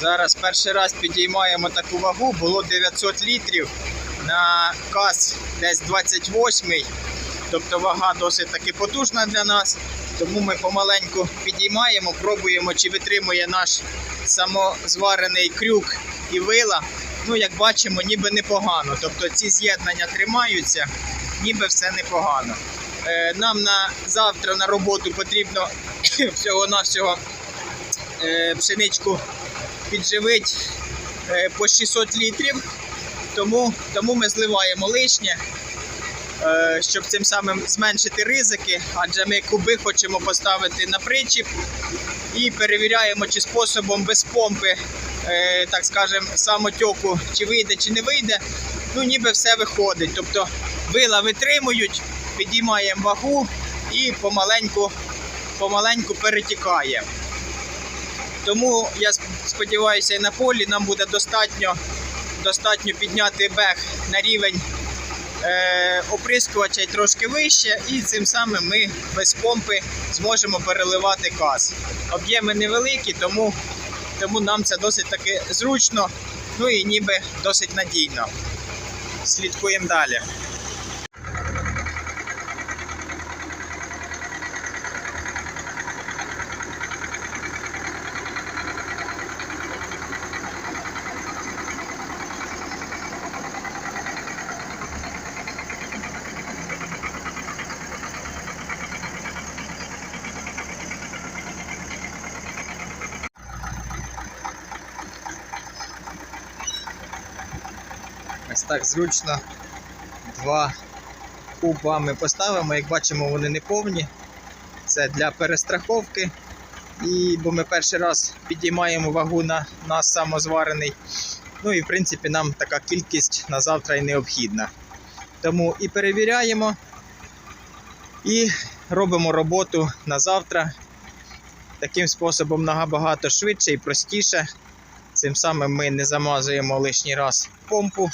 Зараз перший раз підіймаємо таку вагу, було 900 літрів на каз десь 28 Тобто вага досить таки потужна для нас. Тому ми помаленьку підіймаємо, пробуємо, чи витримує наш самозварений крюк і вила. Ну, як бачимо, ніби непогано. Тобто ці з'єднання тримаються, ніби все непогано. Е, Нам на завтра на роботу потрібно всього-навсього е, пшеничку підживити е, по 600 літрів. Тому, тому ми зливаємо лишнє, е, щоб цим самим зменшити ризики, адже ми куби хочемо поставити на причіп і перевіряємо, чи способом без помпи, е, так скажемо, самотьоку, чи вийде, чи не вийде. Ну, ніби все виходить. Тобто вила витримують, підіймаємо вагу і помаленьку, помаленьку перетікає. Тому я сподіваюся, і на полі нам буде достатньо, достатньо підняти бег на рівень е, оприскувача й трошки вище, і цим самим ми без помпи зможемо переливати газ. Об'єми невеликі, тому, тому нам це досить таки зручно, ну і ніби досить надійно. Слідкуємо далі. Так зручно. Два куба ми поставимо. Як бачимо, вони не повні. Це для перестраховки. І, бо ми перший раз підіймаємо вагу на нас самозварений. Ну і в принципі нам така кількість на завтра і необхідна. Тому і перевіряємо, і робимо роботу на завтра. Таким способом набагато швидше і простіше. Цим самим ми не замазуємо лишній раз помпу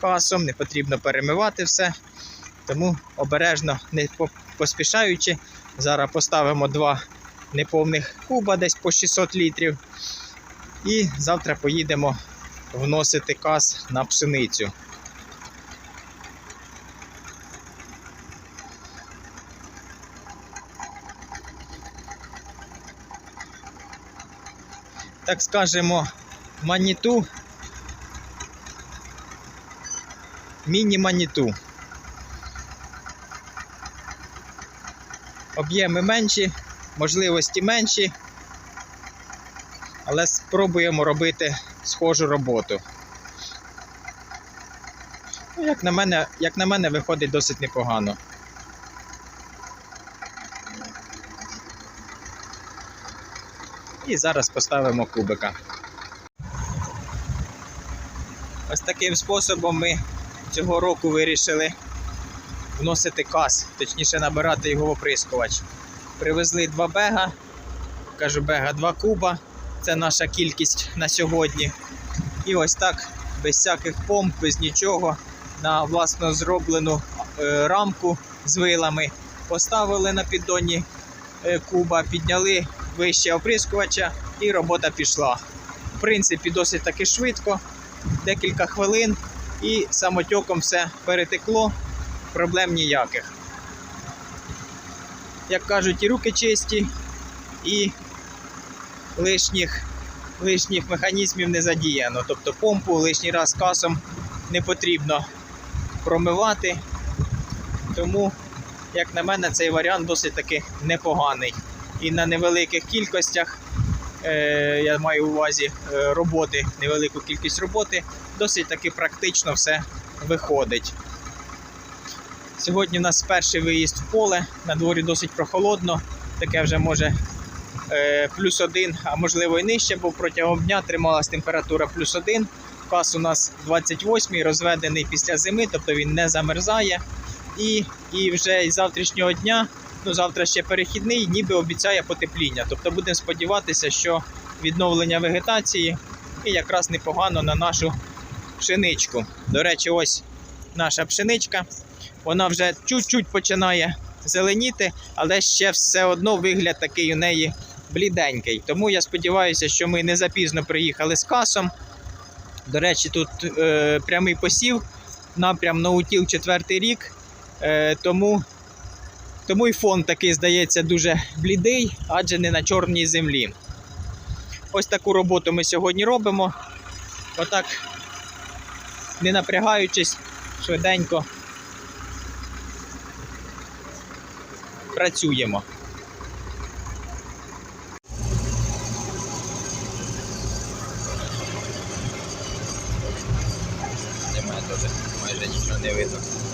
касом, не потрібно перемивати все. Тому обережно, не поспішаючи, зараз поставимо два неповних куба десь по 600 літрів. І завтра поїдемо вносити кас на пшеницю. Так скажемо, маніту міні-маніту. Об'єми менші, можливості менші, але спробуємо робити схожу роботу. Ну, як, на мене, як на мене, виходить досить непогано. І зараз поставимо кубика. Ось таким способом ми цього року вирішили вносити кас, точніше набирати його в оприскувач. Привезли два бега, кажу бега, два куба. Це наша кількість на сьогодні. І ось так, без всяких помп, без нічого, на власно зроблену е, рамку з вилами поставили на піддоні е, куба, підняли вище оприскувача і робота пішла. В принципі, досить таки швидко, декілька хвилин і самотьоком все перетекло, проблем ніяких. Як кажуть, і руки чисті, і лишніх, лишніх механізмів не задіяно. Тобто помпу лишній раз касом не потрібно промивати. Тому, як на мене, цей варіант досить таки непоганий. І на невеликих кількостях, я маю у увазі е, роботи, невелику кількість роботи, досить таки практично все виходить. Сьогодні у нас перший виїзд в поле, на дворі досить прохолодно, таке вже може е, плюс один, а можливо і нижче, бо протягом дня трималась температура плюс один. Кас у нас 28 розведений після зими, тобто він не замерзає. І, і вже із завтрашнього дня, ну завтра ще перехідний, ніби обіцяє потепління. Тобто будемо сподіватися, що відновлення вегетації і якраз непогано на нашу пшеничку. До речі, ось наша пшеничка. Вона вже чуть-чуть починає зеленіти, але ще все одно вигляд такий у неї бліденький. Тому я сподіваюся, що ми не запізно приїхали з касом. До речі, тут е, прямий посів, напрям Наутіл четвертий рік. Е, тому, тому і фон такий здається дуже блідий, адже не на чорній землі. Ось таку роботу ми сьогодні робимо. Отак, не напрягаючись, швиденько працюємо. Мене теж майже нічого не видно.